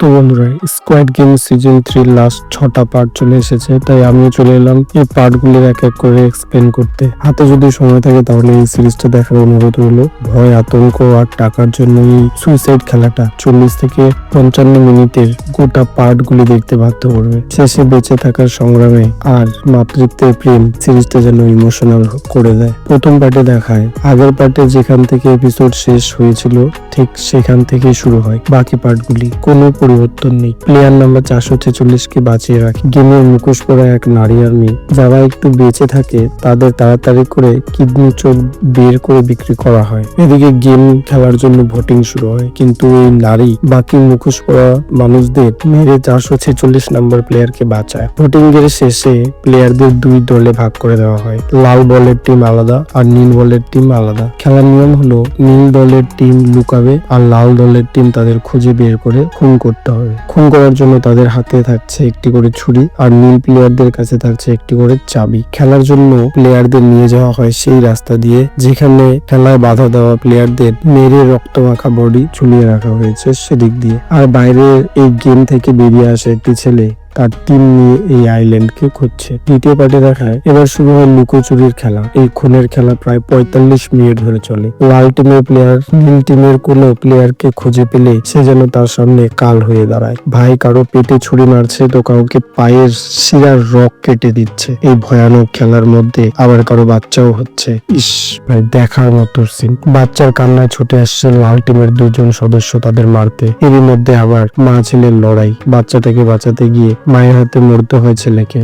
তো বন্ধুরা squad game season three last ছটা পার্ট চলে এসেছে, তাই আমিও চলে এলাম এই পার্ট গুলির এক এক করে এক্সপ্লেন করতে। হাতে যদি সময় থাকে তাহলে এই সিরিজটা দেখার অনুরোধ রইল। ভয়, আতঙ্ক আর টাকার জন্য এই সুইসাইড খেলাটা চল্লিশ থেকে পঞ্চান্ন মিনিটের গোটা পার্ট গুলি দেখতে বাধ্য করবে। শেষে বেঁচে থাকার সংগ্রামে আর মাতৃত্বের প্রেম সিরিজটা যেন ইমোশনাল করে দেয়। প্রথম পার্টে দেখায়, আগের পার্টে যেখান থেকে এপিসোড শেষ হয়েছিল, ঠিক সেখান থেকেই শুরু হয় বাকি পার্টগুলি কোনো পরিবর্তন নেই। প্লেয়ার নাম্বার চারশো ছেচল্লিশকে বাঁচিয়ে রাখে। গেমের মুখোশ পরা এক নারী আর যারা একটু বেঁচে থাকে, তাদের তাড়াতাড়ি করে কিডনি চোখ বের করে বিক্রি করা হয়। এদিকে গেম খেলার জন্য ভোটিং শুরু হয়। কিন্তু এই নারী বাকি মুখোশ পরা মানুষদের মেরে চারশো ছেচল্লিশ নাম্বার প্লেয়ারকে বাঁচায়। ভোটিং এর শেষে প্লেয়ারদের দুই দলে ভাগ করে দেওয়া হয়। লাল বলের টিম আলাদা আর নীল বলের টিম আলাদা। খেলার নিয়ম হলো, নীল দলের টিম লুকাবে আর লাল দলের টিম তাদের খুঁজে বের করে খুন করতে হবে। খুন করার জন্য তাদের হাতে থাকছে একটি করে ছুরি আর নীল প্লেয়ারদের কাছে থাকছে একটি করে চাবি। খেলার জন্য প্লেয়ারদের নিয়ে যাওয়া হয় সেই রাস্তা দিয়ে, যেখানে খেলায় বাধা দেওয়া প্লেয়ারদের মেরে রক্ত মাখা বডি ঝুলিয়ে রাখা হয়েছে সেদিক দিয়ে। আর বাইরে এই গেম থেকে বেরিয়ে আসে একটি ছেলে তার টিম নিয়ে এই আইল্যান্ডকে খুঁজছে। দ্বিতীয় পার্টে দেখায়, এবার শুরু হয় লুকোচুরির খেলা। এই খুনের খেলা প্রায় পঁয়তাল্লিশ মিনিট ধরে চলে। লাল টিমের প্লেয়ার নীল টিমের কোনো প্লেয়ারকে খুঁজে পেলে সে যেন তার সামনে কাল হয়ে দাঁড়ায়। ভাই কারও পেটে ছুরি মারছে তো কাউকে পায়ের শিরার রক কেটে দিচ্ছে। এই ভয়ানক খেলার মধ্যে আবার কারও বাচ্চাও হচ্ছে। ইস, ভাই, দেখার মতো সিন বাচ্চার কান্নায় ছুটে আসছে লাল টিমের দুজন সদস্য তাদের মারতে। এরই মধ্যে আবার মা ছেলের লড়াই। বাচ্চাটাকে বাঁচাতে গিয়ে মায়ের হাতে মরতে হয় ছেলেকে।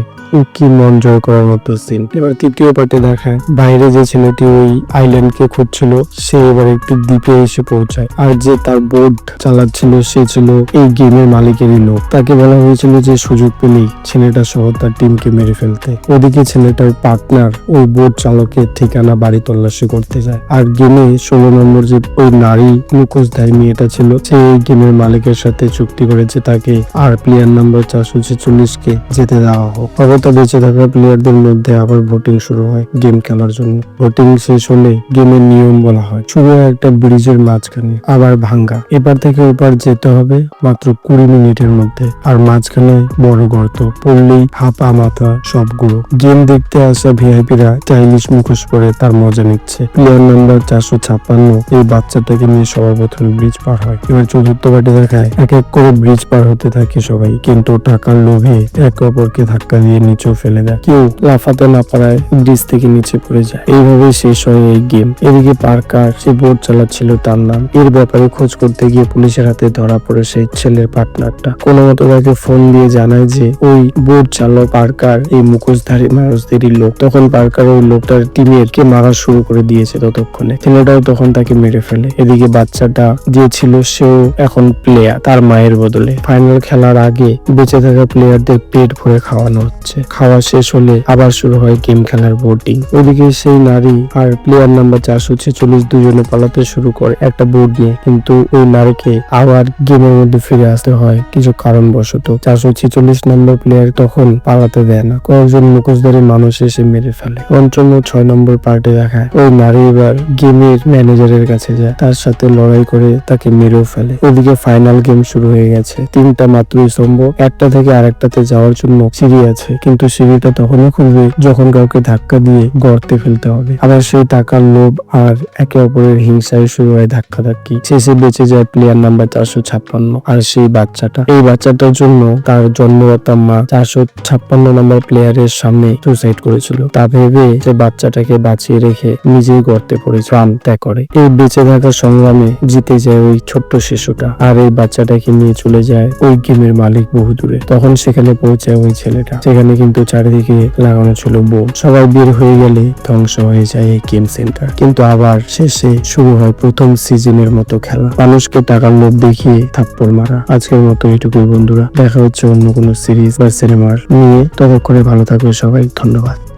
কি মন জয় করার মতো সিন এবার তৃতীয় পার্টে দেখায় বাইরে যে ছেলেটি ওই আইল্যান্ডকে খুঁজছিল, সে এবার একটি দ্বীপে এসে পৌঁছায়। আর যে তার বোট চালাচ্ছিল, সে ছিল এই গেমের মালিকেরই লোক। তাকে বলা হয়েছিল যে, সুযোগ পেলেই ছেলেটা সহ তার টিমকে মেরে ফেলতে। ওদিকে ছেলেটার পার্টনার ওই বোট চালকের ঠিকানা বাড়ি তল্লাশি করতে যায়। আর গেমে ষোলো নম্বর যে ওই নারী মুখোশধারী মেয়েটা ছিল, সে এই গেমের মালিকের সাথে চুক্তি করেছে তাকে। আর প্লেয়ার নাম্বার চারশো ছেচল্লিশ কে যেতে দেওয়া হোক। অগতা বেঁচে থাকা প্লেয়ারদের মধ্যে আবার ভোটিং শুরু হয় গেম খেলার জন্য। ভোটিং শেষ হলে গেমের নিয়ম বলা হয়। শুরু একটা ব্রিজের মাঝখানে, আবার ভাঙ্গা। এপার থেকে ওপার যেতে হবে মাত্র কুড়ি মিনিটের মধ্যে। আর মাঝখানে বড় গর্ত, পড়লেই হাপা মাথা সবগুলো। গেম দেখতে আসা ভিআইপিরা চাইনিজ মুখোশ পরে তার মজা নিচ্ছে। প্লেয়ার নাম্বার চারশো ছাপ্পান্ন, এই বাচ্চাটাকে নিয়ে সবার প্রথমে ব্রিজ পার হয়। এবার চতুর্থ পার্টি দেখায়, এক এক করে ব্রিজ পার হতে থাকে সবাই। কিন্তু টাকার লোভে একে অপরকে ধাক্কা দিয়ে নিচেও ফেলে দেয়। কেউ লাফাতে না পারায় ব্রিজ থেকে নিচে পড়ে যায়। এইভাবে শেষ হয় এই গেম। এদিকে পার্কার সে বোট চালাচ্ছিল তার নাম। এর ব্যাপারে খোঁজ করতে গিয়ে পুলিশের হাতে ধরা পড়ে সেই ছেলের পার্টনারটা। কোনো মতো তাকে ফোন দিয়ে জানায় যে, ওই বোট চালক পার্কার, এই মুখোশধারী মানুষদেরই লোক। তখন পার্কার ওই লোকটার টিমের কে মারা শুরু করে দিয়েছে ততক্ষণে। ছেলেটাও তখন তাকে মেরে ফেলে। এদিকে বাচ্চাটা যে ছিল সেও এখন প্লেয়ার, তার মায়ের বদলে। ফাইনাল খেলার আগে বেঁচে থাকা প্লেয়ারদের পেট ভরে খাওয়ানো হচ্ছে। খাওয়া শেষ হলে আবার শুরু হয় গেম খেলার বোটিং ওদিকে সেই নারী আর প্লেয়ার নাম্বার চারশো ছেচল্লিশ দুজনে পালাতে শুরু করে একটা বোর্ড নিয়ে। কিন্তু ওই নারীকে আবার গেমের মধ্যে ফিরে আসতে হয়। কিছু কারণবশত চারশো ছেচল্লিশ নম্বর প্লেয়ার তখন পালাতে দেয় না। কয়েকজন মুখোশধারী মানুষ এসে মেরে ফেলে। পঞ্চম ও ছয় নম্বর পার্টে দেখায়। ওই নারী এবার গেমের ম্যানেজারের কাছে যায়। তার সাথে লড়াই করে তাকে মেরেও ফেলে। ওদিকে ফাইনাল গেম শুরু হয়ে গেছে। তিনটা মাত্রই সম্ভব। একটা থেকে আরেকটাতে যাওয়ার জন্য সিঁড়ি আছে। কিন্তু সিঁড়িটা তখনই খুলবে যখন কাউকে ধাক্কা দিয়ে গর্তে ফেলতে হবে। আবার সেই টাকার লোভ আর একে অপরের হিংসায় শুরু হয় ধাক্কা ধাক্কি শেষে বেঁচে যায় প্লেয়ার নাম্বার চারশো ছাপ্পান্ন। আর সেই বাচ্চাটা, এই বাচ্চাটার জন্য তার জন্মদাতা মা চারশো ছাপ্পান্ন নম্বর প্লেয়ারের সামনে সুসাইড করেছিল। তা ভেবে যে বাচ্চাটাকে বাঁচিয়ে রেখে নিজেই গর্তে পড়ে প্রাণ ত্যাগ করে। এই বেঁচে থাকার সংগ্রামে জিতে যায় ওই ছোট্ট শিশুটা। আর এই বাচ্চাটাকে নিয়ে চলে যায় ওই গেমের মালিক বহু দূরে তখন সেখানে পৌঁছায় ওই ছেলেটা। সেখানে কিন্তু চারিদিকে লাগানো ছিল বোম। সবাই বের হয়ে গেলে ধ্বংস হয়ে যায় এই গেম সেন্টার কিন্তু আবার শেষে শুরু হয় প্রথম সিজনের মতো খেলা। মানুষকে টাকার লোভ দেখিয়ে থাপ্পড় মারা। আজকের মতো এটুকুই বন্ধুরা। দেখা হচ্ছে অন্য কোনো সিরিজ বা সিনেমার নিয়ে ততক্ষণে ভালো থাকবে সবাই। ধন্যবাদ।